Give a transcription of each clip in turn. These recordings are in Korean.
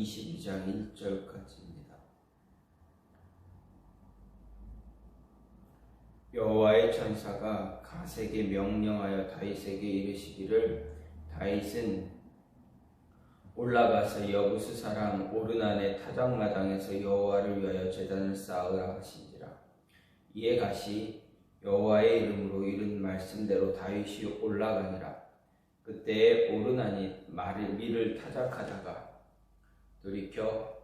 22장 1절까지입니다. 여호와의 천사가 가세게 명령하여 다윗에게 이르시기를 다윗은 올라가서 여부스 사람 오르난의 타작마당에서 여호와를 위하여 제단을 쌓으라 하신지라 이에 가시 여호와의 이름으로 이른 말씀대로 다윗이 올라가니라 그때 오르난이 말을 밀을 타작하다가 돌이켜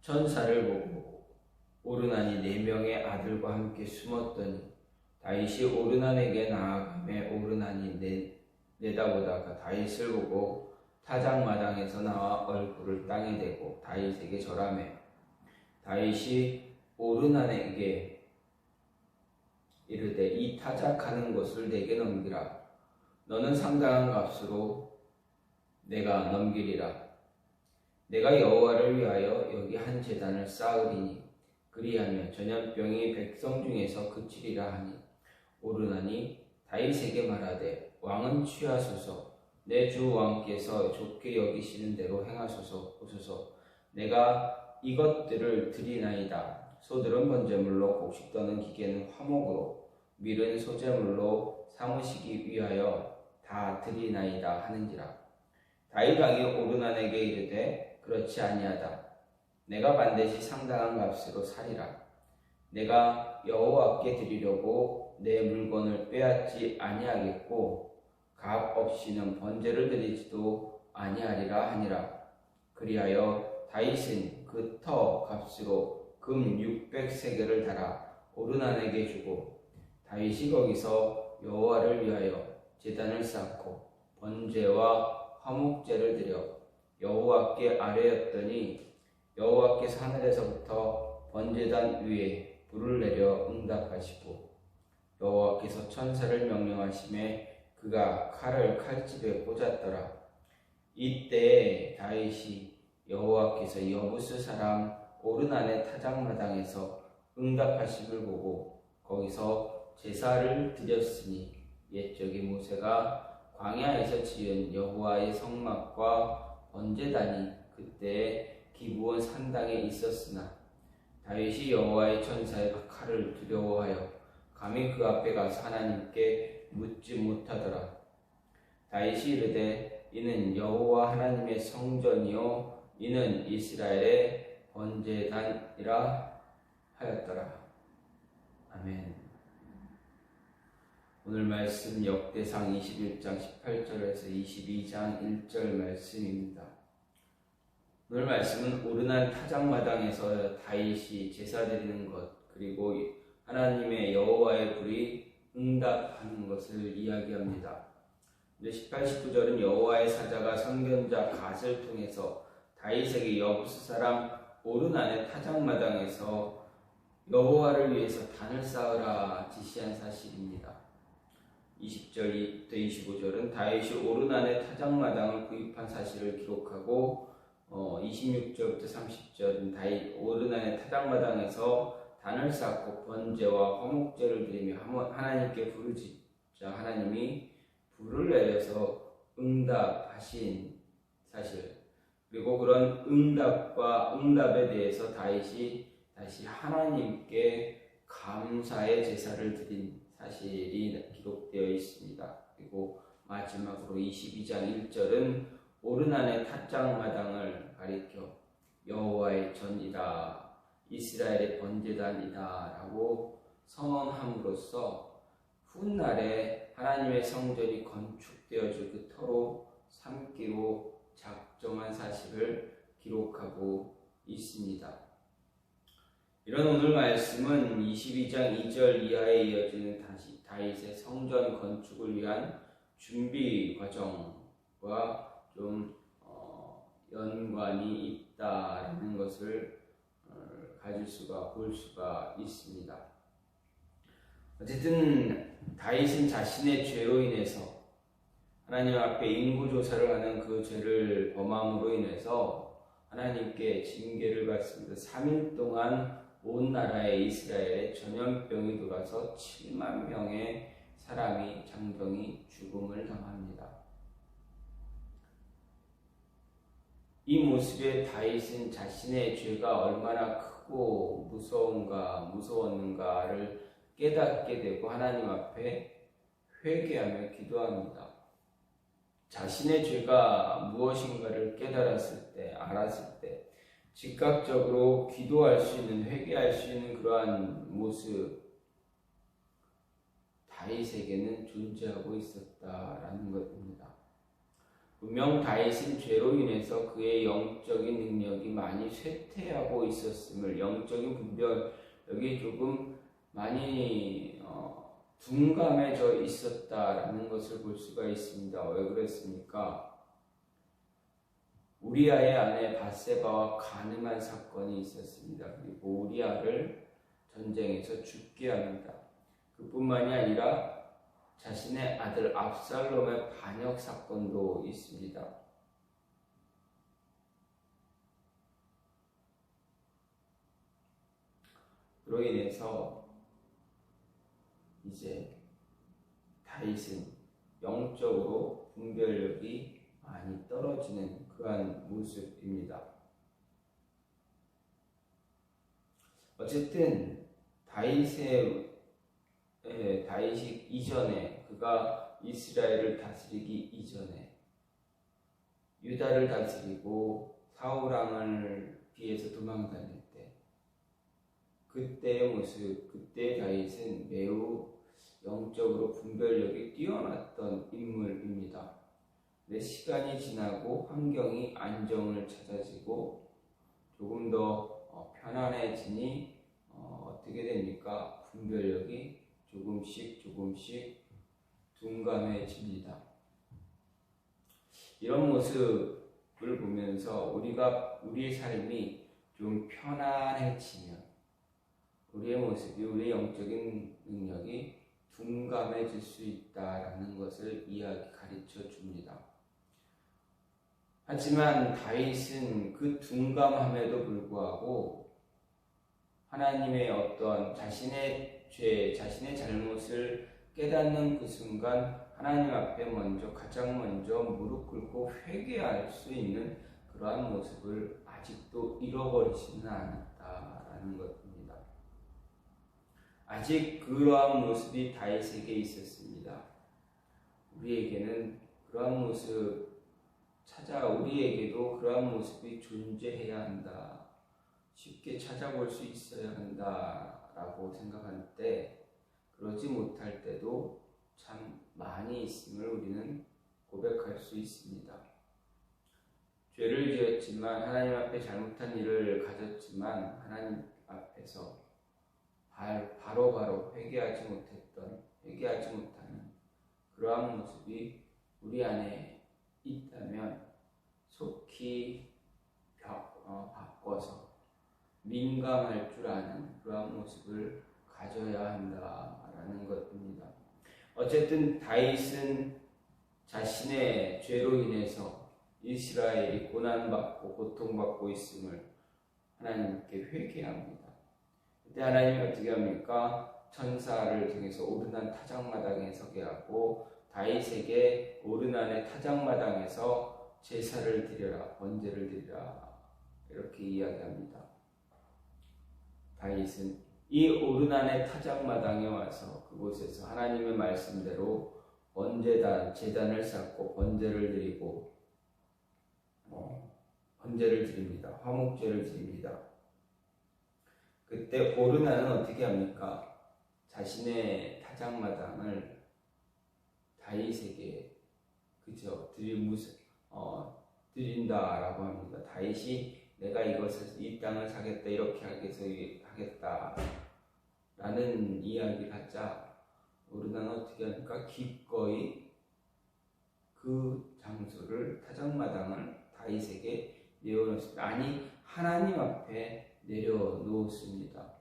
천사를 보고 오르난이 네 명의 아들과 함께 숨었더니 다윗이 오르난에게 나아가매 오르난이 내, 내다보다가 다윗을 보고 타작 마당에서 나와 얼굴을 땅에 대고 다윗에게 절하매 다윗이 오르난에게 이르되 이 타작하는 것을 내게 넘기라. 너는 상당한 값으로 내가 넘기리라 내가 여호와를 위하여 여기 한 제단을 쌓으리니 그리하면 전염병이 백성 중에서 그치리라 하니 오르나니 다윗에게 말하되 왕은 취하소서. 내 주 왕께서 좋게 여기시는 대로 행하소서. 보소서. 내가 이것들을 드리나이다. 소들은 번제물로 곡식 떠는 기계는 화목으로 밀은 소제물로 삼으시기 위하여 다 드리나이다 하는지라. 다윗 왕이 오르난에게 이르되 그렇지 아니하다 내가 반드시 상당한 값으로 살리라. 내가 여호와께 드리려고 내 물건을 빼앗지 아니하겠고 값 없이는 번제를 드리지도 아니하리라 하니라. 그리하여 다윗은 그 터 값으로 금 600세겔을 달아 오르난에게 주고 다윗이 거기서 여호와를 위하여 제단을 쌓고 번제와 화목제를 드려 여호와께 아뢰었더니 여호와께서 하늘에서부터 번제단 위에 불을 내려 응답하시고 여호와께서 천사를 명령하심에 그가 칼을 칼집에 꽂았더라. 이때 다윗이 여호와께서 여부스 사람 오르난의 타작마당에서 응답하심을 보고 거기서 제사를 드렸으니 옛적의 모세가 광야에서 지은 여호와의 성막과 번제단이 그때 기부원 산당에 있었으나 다윗이 여호와의 천사의 칼을 두려워하여 감히 그 앞에 가서 하나님께 묻지 못하더라. 다윗이 이르되 이는 여호와 하나님의 성전이요 이는 이스라엘의 번제단이라 하였더라. 아멘. 오늘 말씀 역대상 21장 18절에서 22장 1절 말씀입니다. 오늘 말씀은 오르난 타작마당에서 다윗이 제사 드리는 것 그리고 하나님의 여호와의 불이 응답하는 것을 이야기합니다. 18, 19절은 여호와의 사자가 선견자 갓을 통해서 다윗에게 여부스 사람 오르난의 타작마당에서 여호와를 위해서 단을 쌓으라 지시한 사실입니다. 20절 부 25절은 다윗이 오르난의 타작마당을 구입한 사실을 기록하고 어, 26절부터 30절은 다윗 오르난의 타작마당에서 단을 쌓고 번제와 화목제를 드리며 하나님께 부르짖자 하나님이 불을 내려서 응답하신 사실. 그리고 그런 응답과 응답에 대해서 다윗이 다시 하나님께 감사의 제사를 드린 사실이 기록되어 있습니다. 그리고 마지막으로 22장 1절은 오르난의 탑장마당을 가리켜 여호와의 전이다 이스라엘의 번제단이다 라고 선언함으로써 훗날에 하나님의 성전이 건축되어질 그 터로 삼기로 작정한 사실을 기록하고 있습니다. 이런 오늘 말씀은 22장 2절 이하에 이어지는 다시 다윗의 성전 건축을 위한 준비 과정과 좀 어, 연관이 있다라는 것을 어, 가질 수가 볼 수가 있습니다. 어쨌든 다윗은 자신의 죄로 인해서 하나님 앞에 인구 조사를 하는 그 죄를 범함으로 인해서 하나님께 징계를 받습니다. 3일 동안 온 나라에 이스라엘에 전염병이 돌아서 7만 명의 사람이 장병이 죽음을 당합니다. 이 모습에 다윗은 자신의 죄가 얼마나 크고 무서운가 무서웠는가를 깨닫게 되고 하나님 앞에 회개하며 기도합니다. 자신의 죄가 무엇인가를 깨달았을 때, 알았을 때, 즉각적으로 기도할 수 있는, 회개할 수 있는 그러한 모습, 다윗에게는 존재하고 있었다라는 것입니다. 분명 다윗은 죄로 인해서 그의 영적인 능력이 많이 쇠퇴하고 있었음을 영적인 분별력이 조금 많이 어, 둔감해져 있었다라는 것을 볼 수가 있습니다. 왜 그랬습니까? 우리아의 아내 바세바와 가늠한 사건이 있었습니다. 그리고 우리아를 전쟁에서 죽게 합니다. 그뿐만이 아니라 자신의 아들 압살롬의 반역 사건도 있습니다. 그로 인해서 이제 다윗은 영적으로 분별력이 많이 떨어지는 그러한 모습입니다. 어쨌든 다윗의 예, 다윗이 이전에 그가 이스라엘을 다스리기 이전에 유다를 다스리고 사울 왕을 피해서 도망다닐 때 그때의 모습, 그때의 다윗은 매우 영적으로 분별력이 뛰어났던 인물입니다. 내 시간이 지나고 환경이 안정을 찾아지고 조금 더 어, 편안해지니 어, 어떻게 됩니까? 분별력이 조금씩 조금씩 둔감해집니다. 이런 모습을 보면서 우리가 우리의 삶이 좀 편안해지면 우리의 모습이 우리의 영적인 능력이 둔감해질 수 있다라는 것을 이야기 가르쳐 줍니다. 하지만 다윗은 그 둔감함에도 불구하고 하나님의 어떤 자신의 죄, 자신의 잘못을 깨닫는 그 순간 하나님 앞에 먼저 가장 먼저 무릎 꿇고 회개할 수 있는 그러한 모습을 아직도 잃어버리지는 않았다라는 것입니다. 아직 그러한 모습이 다윗에게 있었습니다. 우리에게는 그러한 모습 찾아 우리에게도 그러한 모습이 존재해야 한다. 쉽게 찾아볼 수 있어야 한다. 라고 생각할 때 그러지 못할 때도 참 많이 있음을 우리는 고백할 수 있습니다. 죄를 지었지만 하나님 앞에 잘못한 일을 가졌지만 하나님 앞에서 바로바로 바로 회개하지 못했던 회개하지 못하는 그러한 모습이 우리 안에 있다면 속히 어, 바꿔서 민감할 줄 아는 그러한 모습을 가져야 한다라는 것입니다. 어쨌든 다윗은 자신의 죄로 인해서 이스라엘이 고난받고 고통받고 있음을 하나님께 회개합니다. 그때 하나님이 어떻게 합니까? 천사를 통해서 오르난 타작마당에 서게 하고 다윗에게 오르난의 타작마당에서 제사를 드려라 번제를 드리라 이렇게 이야기합니다. 다윗은 이 오르난의 타작마당에 와서 그곳에서 하나님의 말씀대로 번제단 제단을 쌓고 번제를 드리고 어, 번제를 드립니다. 화목제를 드립니다. 그때 오르난은 어떻게 합니까? 자신의 타작마당을 다윗에게 그저 드릴 무슨 어, 드린다라고 합니다. 다윗이 내가 이것을 이 땅을 사겠다 이렇게 하겠어 하겠다 라는 이야기를 하자 오르나는 어떻게 하니까 기꺼이 그 장소를 타작마당을 다윗에게 내어놓습니다. 아니 하나님 앞에 내려놓습니다.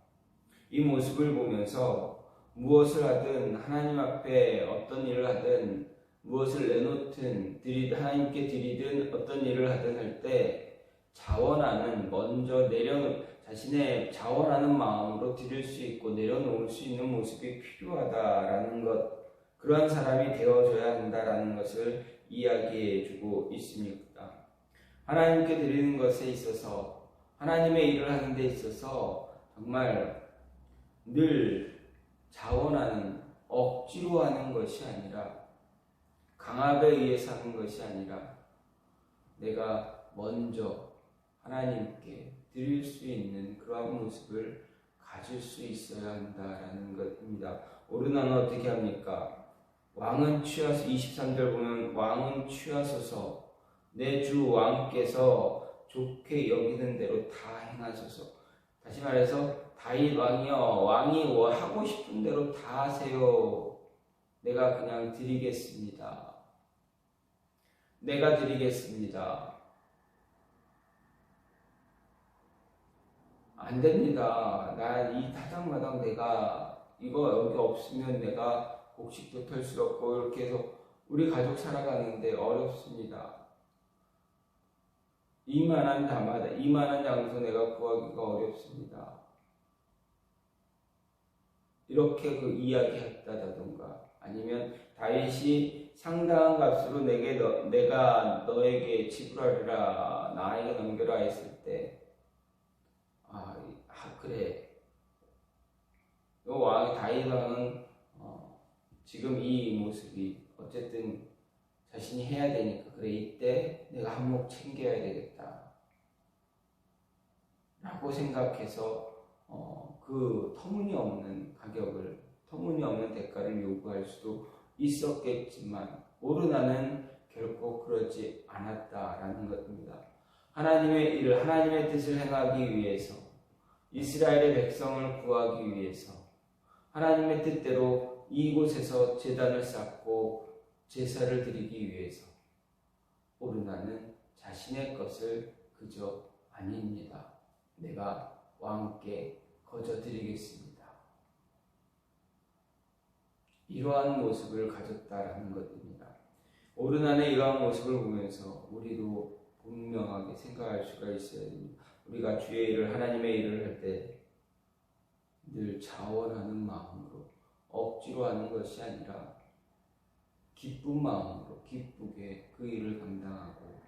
이 모습을 보면서 무엇을 하든 하나님 앞에 어떤 일을 하든 무엇을 내놓든 드리 하나님께 드리든 어떤 일을 하든 할 때 자원하는 먼저 내려 자신의 자원하는 마음으로 드릴 수 있고 내려놓을 수 있는 모습이 필요하다라는 것 그러한 사람이 되어줘야 한다라는 것을 이야기해주고 있습니다. 하나님께 드리는 것에 있어서 하나님의 일을 하는 데 있어서 정말 늘 자원하는 억지로 하는 것이 아니라 강압에 의해서 하는 것이 아니라 내가 먼저 하나님께 드릴 수 있는 그러한 모습을 가질 수 있어야 한다라는 것입니다. 오르나는 어떻게 합니까? 왕은 취하소 23절 보면 왕은 취하소서 내 주 왕께서 좋게 여기는 대로 다 행하소서. 다시 말해서 다윗 왕이여 왕이 하고 싶은 대로 다 하세요. 내가 그냥 드리겠습니다. 내가 드리겠습니다. 안 됩니다. 나 이 타장마당 내가 이거 여기 없으면 내가 곡식도 털 수 없고 이렇게 해서 우리 가족 살아가는데 어렵습니다. 이만한 담마다 이만한 장소 내가 구하기가 어렵습니다. 이렇게 그 이야기했다던가 아니면 다윗이 상당한 값으로 내게 너, 내가 너에게 지불하리라. 나에게 넘겨라 했을 때 아, 아 그래. 왕 다윗 왕은 어, 지금 이 모습이 어쨌든 자신이 해야 되니까 그래 이때 내가 한몫 챙겨야 되겠다. 라고 생각해서 어, 그 터무니없는 가격을 터무니없는 대가를 요구할 수도 있었겠지만 오르나는 결코 그러지 않았다라는 것입니다. 하나님의 일을 하나님의 뜻을 행하기 위해서 이스라엘의 백성을 구하기 위해서 하나님의 뜻대로 이곳에서 재단을 쌓고 제사를 드리기 위해서 오르나는 자신의 것을 그저 아닙니다. 내가 왕께 거저 드리겠습니다. 이러한 모습을 가졌다라는 것입니다. 오르난의 이러한 모습을 보면서 우리도 분명하게 생각할 수가 있어야 됩니다. 우리가 주의 일을 하나님의 일을 할 때 늘 자원하는 마음으로 억지로 하는 것이 아니라 기쁜 마음으로 기쁘게 그 일을 감당하고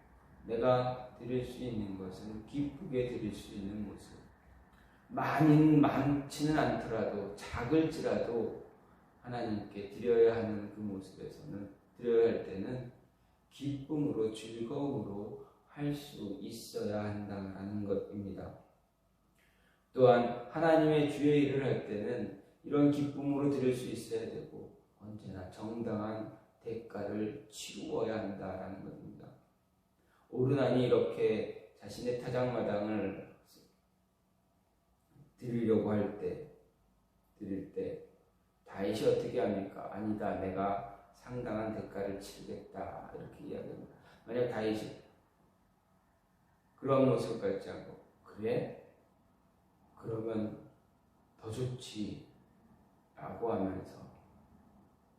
내가 드릴 수 있는 것은 기쁘게 드릴 수 있는 모습. 많이 많지는 않더라도 작을지라도 하나님께 드려야 하는 그 모습에서는 드려야 할 때는 기쁨으로 즐거움으로 할 수 있어야 한다는 것입니다. 또한 하나님의 주의 일을 할 때는 이런 기쁨으로 드릴 수 있어야 되고 언제나 정당한 대가를 치루어야 한다라는 것입니다. 오르나니 이렇게 자신의 타작마당을 드리려고 할 때, 드릴 때 다윗이 어떻게 합니까? 아니다, 내가 상당한 대가를 치르겠다 이렇게 이야기합니다. 만약 다윗이 그런 모습을 갖지 않고 그래? 그러면 더 좋지 라고 하면서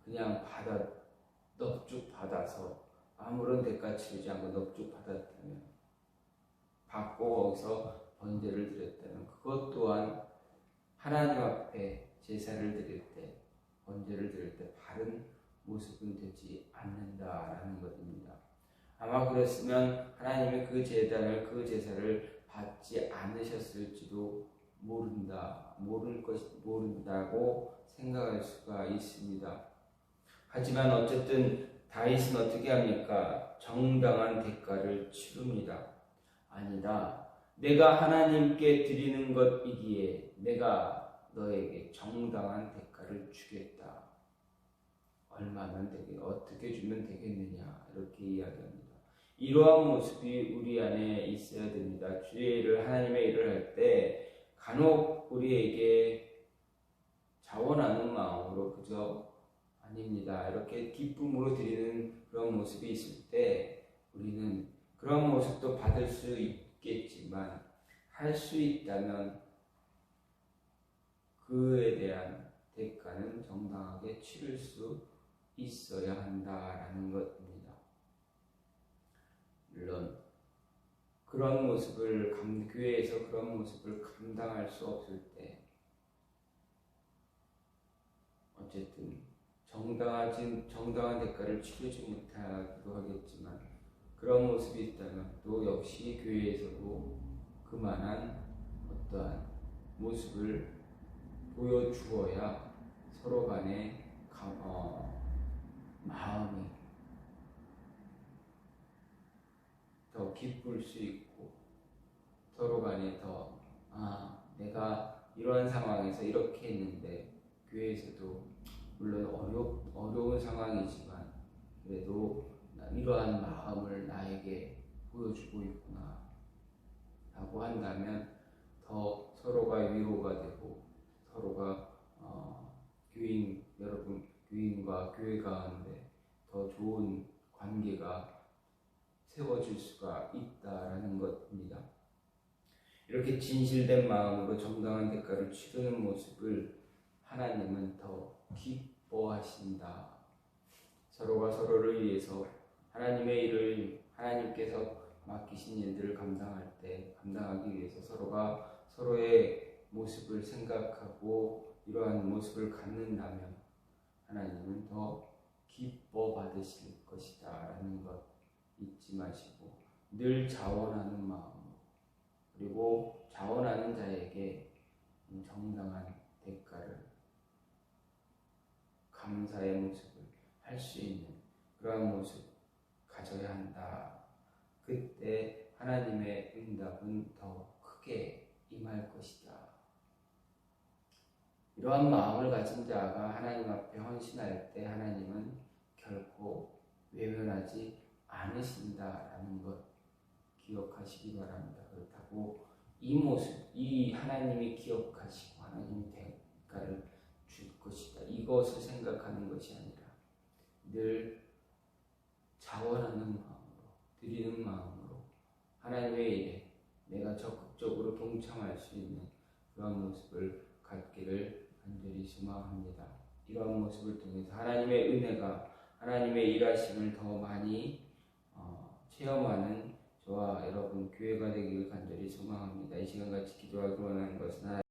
그냥 받아 넙죽 받아서 아무런 대가 치르지 않고 넙죽 받았다면 받고 거기서 번제를 드렸다면 그것 또한 하나님 앞에 제사를 드릴 때 번제를 드릴 때 바른 모습은 되지 않는다라는 것입니다. 아마 그랬으면 하나님의 그 제단을 그 제사를 받지 않으셨을지도 모른다 모를 것 모른다고 생각할 수가 있습니다. 하지만 어쨌든 다윗은 어떻게 합니까? 정당한 대가를 치릅니다. 아니다. 내가 하나님께 드리는 것이기에 내가 너에게 정당한 대가를 주겠다. 얼마면 되게 어떻게 주면 되겠느냐 이렇게 이야기합니다. 이러한 모습이 우리 안에 있어야 됩니다. 주의 일을 하나님의 일을 할 때 간혹 우리에게 자원하는 마음으로 그저 아닙니다. 이렇게 기쁨으로 드리는 그런 모습이 있을 때 우리는 그런 모습도 받을 수 있겠지만 할 수 있다면 그에 대한 대가는 정당하게 치를 수 있어야 한다라는 것입니다. 물론 그런 모습을 감, 교회에서 그런 모습을 감당할 수 없을 때 어쨌든 정당하진 정당한 대가를 치르지 못하기도 하겠지만 그런 모습이 있다면 또 역시 교회에서도 그만한 어떠한 모습을 보여주어야 서로 간에 감- 어, 마음이 더 기쁠 수 있고 서로 간에 더 아, 내가 이러한 상황에서 이렇게 했는데 교회에서도 물론 어려, 어려운 상황이지만 그래도 나- 이러한 마음을 나에게 보여주고 있구나 라고 한다면 더 서로가 위로가 되고 서로가 어, 교인 여러분 교인과 교회 가운데 더 좋은 관계가 세워질 수가 있다라는 것입니다. 이렇게 진실된 마음으로 정당한 대가를 치르는 모습을 하나님은 더 기뻐하신다. 서로가 서로를 위해서 하나님의 일을 하나님께서 맡기신 일들을 감당할 때 감당하기 위해서 서로가 서로의 모습을 생각하고 이러한 모습을 갖는다면 하나님은 더 기뻐 받으실 것이다 라는 것 잊지 마시고 늘 자원하는 마음으로 그리고 자원하는 자에게 정당한 대가를 감사의 모습을 할 수 있는 그러한 모습 가져야 한다. 그때 하나님의 응답은 더 크게 임할 것이다. 이러한 마음을 가진 자가 하나님 앞에 헌신할 때 하나님은 결코 외면하지 않으신다라는 것 기억하시기 바랍니다. 그렇다고 이 모습, 이 하나님이 기억하시고 하나님이 대가를 줄 것이다. 이것을 생각하는 것이 아니라 늘 자원하는 마음으로, 드리는 마음으로 하나님의 일에 내가 적극적으로 동참할 수 있는 그런 모습을 갖기를 간절히 소망합니다. 이러한 모습을 통해서 하나님의 은혜가 하나님의 일하심을 더 많이 어, 체험하는 저와 여러분 교회가 되기를 간절히 소망합니다. 이 시간 같이 기도하기 원하는 것은